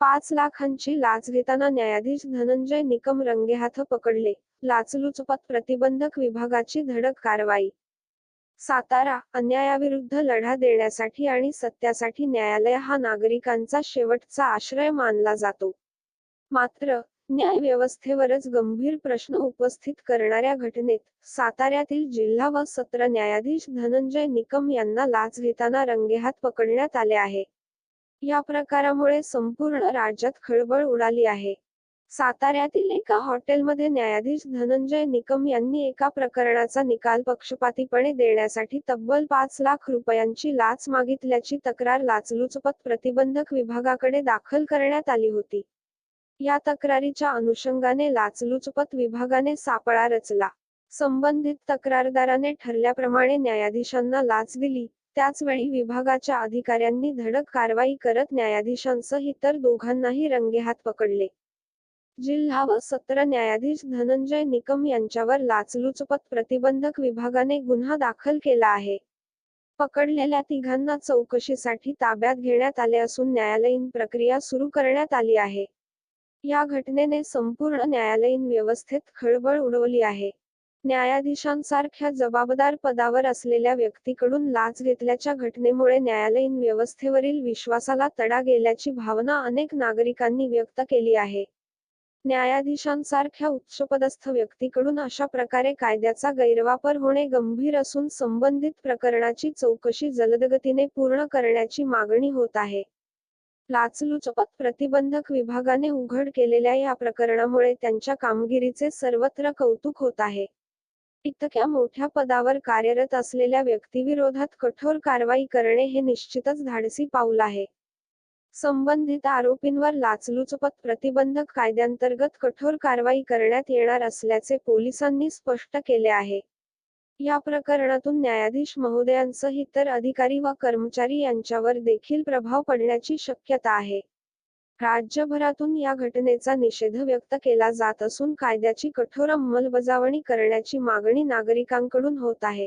पाच लाखांची लाच घेताना न्यायाधीश धनंजय निकम रंगेहाथ पकडले. लाचलुचपत प्रतिबंधक विभागाची धडक कारवाई. सातारा अन्यायाविरुद्ध लढा देण्यासाठी आणि सत्यासाठी न्यायालय हा नागरिकांचा शेवटचा आश्रय मानला जातो. मात्र न्याय व्यवस्थेवरच गंभीर प्रश्न उपस्थित करणाऱ्या घटनेत साताऱ्यातील जिल्हा व सत्र न्यायाधीश धनंजय निकम यांना लाच घेताना रंगेहात पकडण्यात आले आहे. या प्रकारामुळे संपूर्ण राज्यात खळबळ उडाली आहे. साताऱ्यातील एका हॉटेलमध्ये न्यायाधीश धनंजय निकम यांनी एका प्रकरणाचा निकाल पक्षपातीपणे देण्यासाठी तब्बल पाच लाख रुपयांची लाच मागितल्याची तक्रार लाचलुचपत प्रतिबंधक विभागाकडे दाखल करण्यात आली होती. या तक्रारीच्या अनुषंगाने लाचलुचपत विभागाने सापळा रचला. संबंधित तक्रारदाराने ठरल्याप्रमाणे न्यायाधीशांना लाच दिली. त्याचवेळी विभागाच्या अधिकाऱ्यांनी धडक कारवाई करत न्यायाधीशांसह इतर दोघांनाही रंगेहात पकडले. जिल्हा व सत्र न्यायाधीश धनंजय निकम यांच्यावर लाचलुचपत प्रतिबंधक विभागाने गुन्हा दाखल केला आहे. पकडलेल्या तिघांना चौकशीसाठी ताब्यात घेण्यात आले असून न्यायालयीन प्रक्रिया सुरू करण्यात आली आहे. या घटनेने संपूर्ण न्यायालयीन व्यवस्थेत खळबळ उडवली आहे. न्यायाधीशांसारख्या जबाबदार पदावर असलेल्या व्यक्तीकडून लाच घेतल्याच्या घटनेमुळे न्यायालयीन व्यवस्थेवरील विश्वासाला तडा गेल्याची भावना अनेक नागरिकांनी व्यक्त केली आहे. न्यायाधीशांसारख्या उच्चपदस्थ व्यक्तीकडून अशा प्रकारे कायद्याचा गैरवापर होणे गंभीर असून संबंधित प्रकरणाची चौकशी जलदगतीने पूर्ण करण्याची मागणी होत आहे. लाचलुचपत प्रतिबंधक विभागाने उघड केलेल्या या प्रकरणामुळे त्यांच्या कामगिरीचे सर्वत्र कौतुक होत आहे. इतक्या मोठ्या पदावर कार्यरत असलेल्या व्यक्तीविरोधात कठोर कारवाई करणे हे निश्चितच धाडसी पाऊल आहे. संबंधित आरोपींवर लाचलुचपत प्रतिबंधक कायद्यांतर्गत कठोर कारवाई करण्यात येणार असल्याचे पोलिसांनी स्पष्ट केले आहे. या प्रकरणातून न्यायाधीश महोदयांसह इतर अधिकारी व कर्मचारी यांच्यावर देखील प्रभाव पडण्याची शक्यता आहे. राज्यभरातून या घटनेचा निषेध व्यक्त केला जात असून कायद्याची कठोर अंमलबजावणी करण्याची मागणी नागरिकांकडून होत आहे.